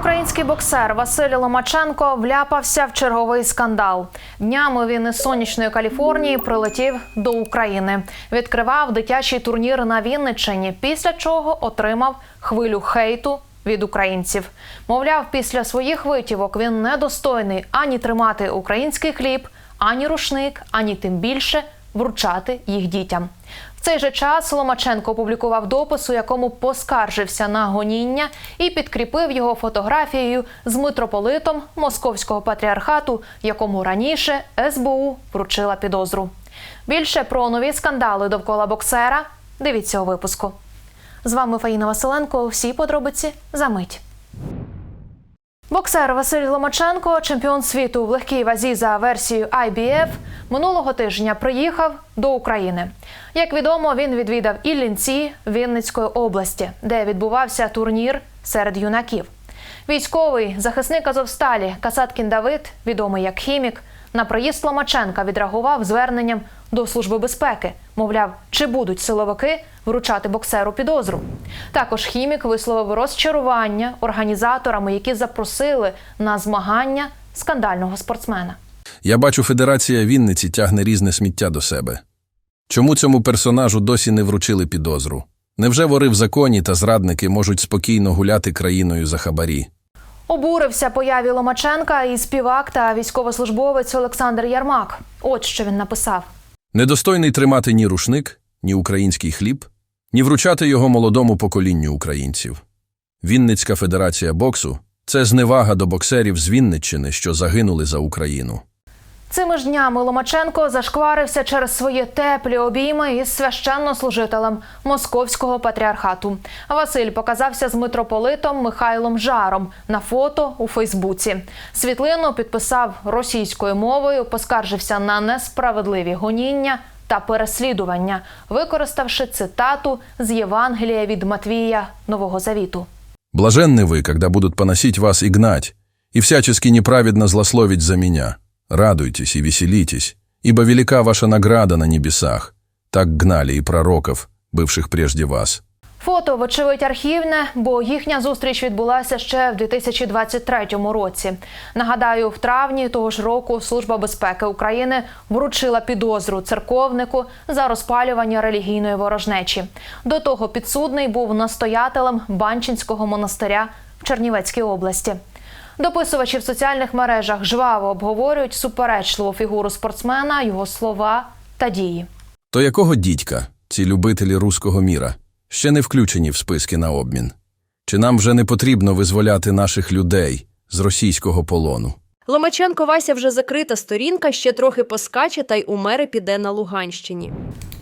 Український боксер Василь Ломаченко вляпався в черговий скандал. Днями він із сонячної Каліфорнії прилетів до України. Відкривав дитячий турнір на Вінниччині, після чого отримав хвилю хейту від українців. Мовляв, після своїх витівок він недостойний ані тримати український хліб, ані рушник, ані тим більше вручати їх дітям. В цей же час Ломаченко опублікував допис, у якому поскаржився на гоніння і підкріпив його фотографією з митрополитом Московського патріархату, якому раніше СБУ вручила підозру. Більше про нові скандали довкола боксера дивіться у випуску. З вами Фаїна Василенко. Всі подробиці за мить. Боксер Василь Ломаченко, чемпіон світу в легкій вазі за версією IBF, минулого тижня приїхав до України. Як відомо, він відвідав Іллінці Вінницької області, де відбувався турнір серед юнаків. Військовий захисник Азовсталі Касаткін Давид, відомий як хімік, на приїзд Ломаченка відреагував зверненням до Служби безпеки. Мовляв, чи будуть силовики вручати боксеру підозру. Також хімік висловив розчарування організаторами, які запросили на змагання скандального спортсмена. Я бачу, Федерація Вінниці тягне різне сміття до себе. Чому цьому персонажу досі не вручили підозру? Невже вори в законі та зрадники можуть спокійно гуляти країною за хабарі? Обурився появі Ломаченка і співак та військовослужбовець Олександр Ярмак. От що він написав. Недостойний тримати ні рушник, ні український хліб, ні вручати його молодому поколінню українців. Вінницька федерація боксу це зневага до боксерів з Вінниччини, що загинули за Україну. Цими ж днями Ломаченко зашкварився через свої теплі обійми із священнослужителем Московського патріархату. Василь показався з митрополитом Михайлом Жаром на фото у Фейсбуці. Світлину підписав російською мовою, поскаржився на несправедливі гоніння та переслідування, використавши цитату з Євангелія від Матвія Нового Завіту. Блаженны вы, когда будут поносить вас и гнать, и всячески неправедно злословить за меня. Радуйтесь и веселитесь, ибо велика ваша награда на небесах. Так гнали и пророков, бывших прежде вас. Фото, вочевидь, архівне, бо їхня зустріч відбулася ще в 2023 році. Нагадаю, в травні того ж року Служба безпеки України вручила підозру церковнику за розпалювання релігійної ворожнечі. До того підсудний був настоятелем Банчинського монастиря в Чернівецькій області. Дописувачі в соціальних мережах жваво обговорюють суперечливу фігуру спортсмена, його слова та дії. То якого дідька, ці любителі руського міра, ще не включені в списки на обмін? Чи нам вже не потрібно визволяти наших людей з російського полону? Ломаченко Вася вже закрита сторінка, ще трохи поскаче та й у мери піде на Луганщині.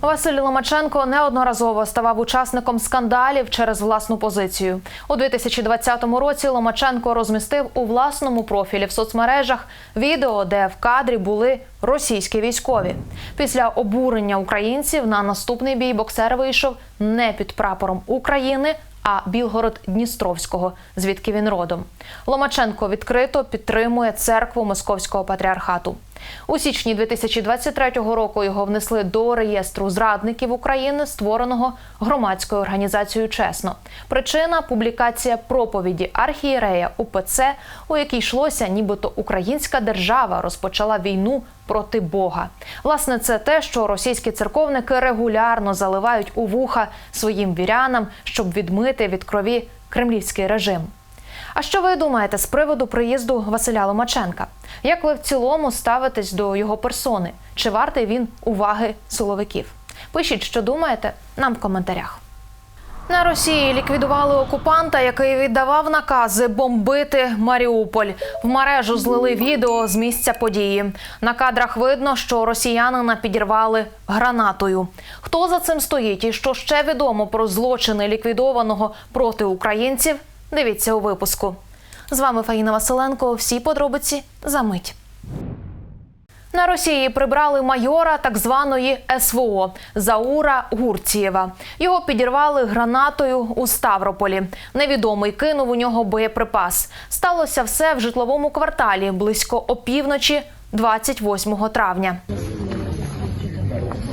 Василь Ломаченко неодноразово ставав учасником скандалів через власну позицію. У 2020 році Ломаченко розмістив у власному профілі в соцмережах відео, де в кадрі були російські військові. Після обурення українців на наступний бій боксер вийшов не під прапором України. А Білгород Дністровського, звідки він родом. Ломаченко відкрито підтримує церкву Московського патріархату. У січні 2023 року його внесли до реєстру зрадників України, створеного громадською організацією Чесно. Причина публікація проповіді архієрея УПЦ, у якій йшлося, нібито українська держава розпочала війну проти Бога. Власне, це те, що російські церковники регулярно заливають у вуха своїм вірянам, щоб відмити від крові кремлівський режим. А що ви думаєте з приводу приїзду Василя Ломаченка? Як ви в цілому ставитесь до його персони? Чи вартий він уваги силовиків? Пишіть, що думаєте, нам в коментарях. На Росії ліквідували окупанта, який віддавав накази бомбити Маріуполь. В мережу злили відео з місця події. На кадрах видно, що росіянина підірвали гранатою. Хто за цим стоїть і що ще відомо про злочини ліквідованого проти українців? Дивіться у випуску. З вами Фаїна Василенко. Всі подробиці за мить. На Росії прибрали майора так званої СВО Заура Гурцієва. Його підірвали гранатою у Ставрополі. Невідомий кинув у нього боєприпас. Сталося все в житловому кварталі близько опівночі 28 травня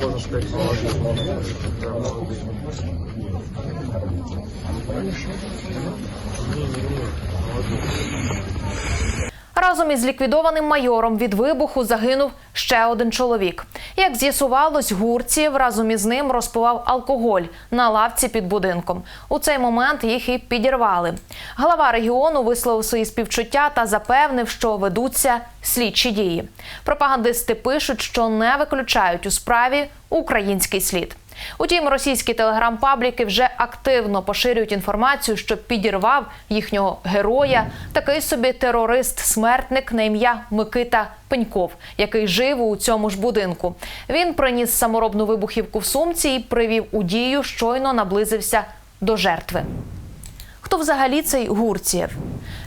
можно сказать, положительные. Разом із ліквідованим майором від вибуху загинув ще один чоловік. Як з'ясувалось, Гурцієв разом із ним розпивав алкоголь на лавці під будинком. У цей момент їх і підірвали. Глава регіону висловив свої співчуття та запевнив, що ведуться слідчі дії. Пропагандисти пишуть, що не виключають у справі український слід. Утім, російські телеграм-пабліки вже активно поширюють інформацію, що підірвав їхнього героя такий собі терорист-смертник на ім'я Микита Пеньков, який жив у цьому ж будинку. Він приніс саморобну вибухівку в сумці і привів у дію, щойно наблизився до жертви. Хто взагалі цей Гурцієв?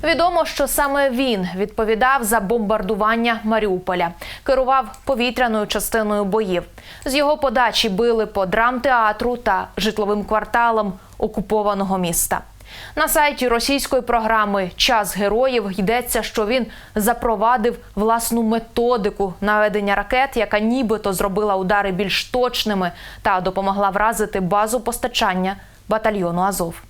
Відомо, що саме він відповідав за бомбардування Маріуполя, керував повітряною частиною боїв. З його подачі били по драмтеатру та житловим кварталам окупованого міста. На сайті російської програми Час героїв йдеться, що він запровадив власну методику наведення ракет, яка нібито зробила удари більш точними та допомогла вразити базу постачання батальйону Азов.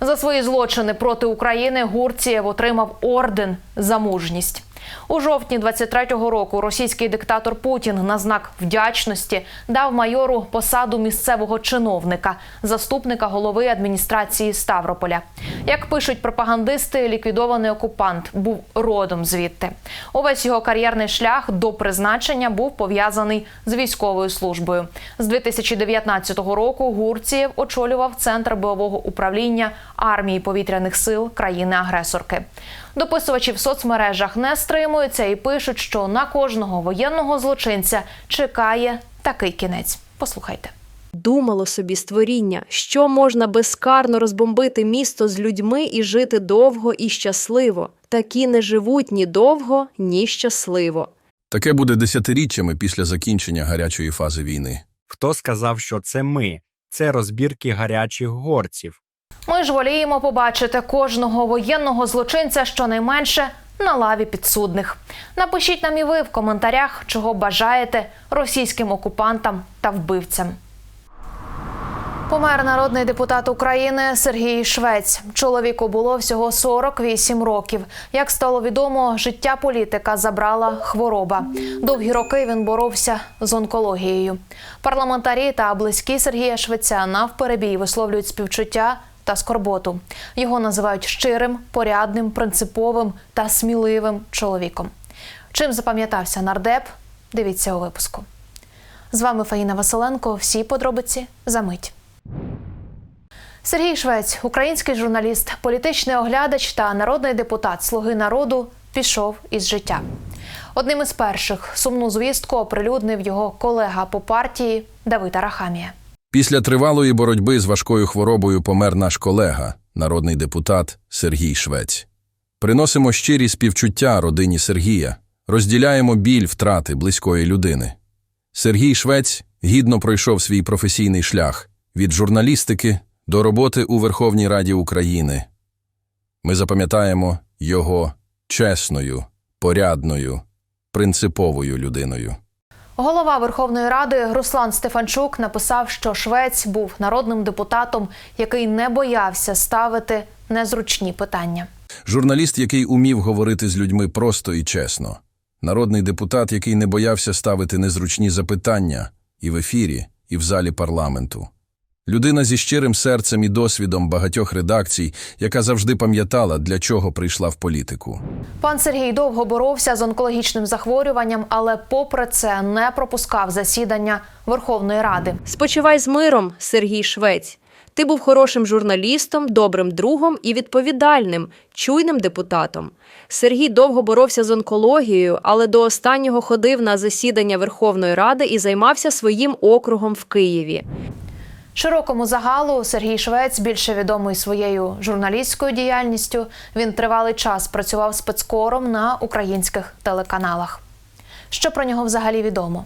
За свої злочини проти України Гурцієв отримав орден за мужність. У жовтні 23-го року російський диктатор Путін на знак вдячності дав майору посаду місцевого чиновника, заступника голови адміністрації Ставрополя. Як пишуть пропагандисти, ліквідований окупант був родом звідти. Увесь його кар'єрний шлях до призначення був пов'язаний з військовою службою. З 2019 року Гурцієв очолював центр бойового управління армії повітряних сил країни-агресорки. Дописувачі в соцмережах не стримуються і пишуть, що на кожного воєнного злочинця чекає такий кінець. Послухайте. Думало собі створіння, що можна безкарно розбомбити місто з людьми і жити довго і щасливо. Такі не живуть ні довго, ні щасливо. Таке буде десятиріччями після закінчення гарячої фази війни. Хто сказав, що це ми? Це розбірки гарячих горців. Ми ж воліємо побачити кожного воєнного злочинця щонайменше на лаві підсудних. Напишіть нам і ви в коментарях, чого бажаєте російським окупантам та вбивцям. Помер народний депутат України Сергій Швець. Чоловіку було всього 48 років. Як стало відомо, життя політика забрала хвороба. Довгі роки він боровся з онкологією. Парламентарі та близькі Сергія Швеця навперебій висловлюють співчуття та скорботу. Його називають щирим, порядним, принциповим та сміливим чоловіком. Чим запам'ятався нардеп? Дивіться у випуску. З вами Фаїна Василенко. Всі подробиці за мить. Сергій Швець, український журналіст, політичний оглядач та народний депутат Слуги народу, пішов із життя. Одним із перших сумну звістку оприлюднив його колега по партії Давид Арахамія. Після тривалої боротьби з важкою хворобою помер наш колега, народний депутат Сергій Швець. Приносимо щирі співчуття родині Сергія, розділяємо біль втрати близької людини. Сергій Швець гідно пройшов свій професійний шлях від журналістики до роботи у Верховній Раді України. Ми запам'ятаємо його чесною, порядною, принциповою людиною. Голова Верховної Ради Руслан Стефанчук написав, що Швець був народним депутатом, який не боявся ставити незручні питання. Журналіст, який умів говорити з людьми просто і чесно. Народний депутат, який не боявся ставити незручні запитання і в ефірі, і в залі парламенту. Людина зі щирим серцем і досвідом багатьох редакцій, яка завжди пам'ятала, для чого прийшла в політику. Пан Сергій довго боровся з онкологічним захворюванням, але попри це не пропускав засідання Верховної Ради. Спочивай з миром, Сергій Швець. Ти був хорошим журналістом, добрим другом і відповідальним, чуйним депутатом. Сергій довго боровся з онкологією, але до останнього ходив на засідання Верховної Ради і займався своїм округом в Києві. Широкому загалу Сергій Швець більше відомий своєю журналістською діяльністю. Він тривалий час працював спецкором на українських телеканалах. Що про нього взагалі відомо?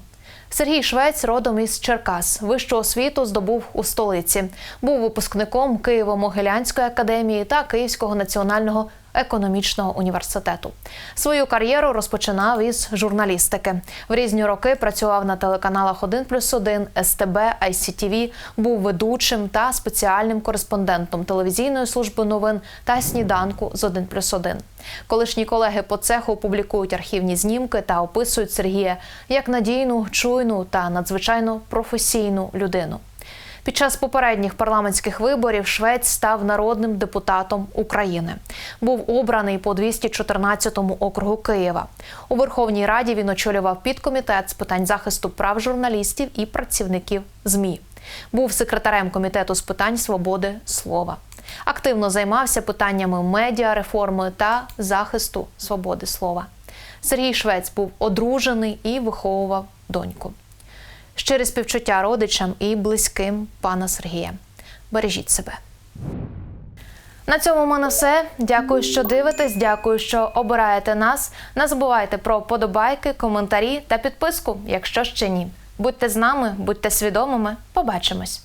Сергій Швець родом із Черкас. Вищу освіту здобув у столиці. Був випускником Києво-Могилянської академії та Київського національного економічного університету. Свою кар'єру розпочинав із журналістики. В різні роки працював на телеканалах 1 плюс 1, СТБ, ICTV, був ведучим та спеціальним кореспондентом телевізійної служби новин та сніданку з 1 плюс 1. Колишні колеги по цеху публікують архівні знімки та описують Сергія як надійну, чуйну та надзвичайно професійну людину. Під час попередніх парламентських виборів Швець став народним депутатом України. Був обраний по 214 округу Києва. У Верховній Раді він очолював підкомітет з питань захисту прав журналістів і працівників ЗМІ. Був секретарем комітету з питань свободи слова. Активно займався питаннями медіареформи та захисту свободи слова. Сергій Швець був одружений і виховував доньку. Щирі співчуття родичам і близьким пана Сергія. Бережіть себе. На цьому в мене все. Дякую, що дивитесь. Дякую, що обираєте нас. Не забувайте про подобайки, коментарі та підписку, якщо ще ні. Будьте з нами, будьте свідомими. Побачимось.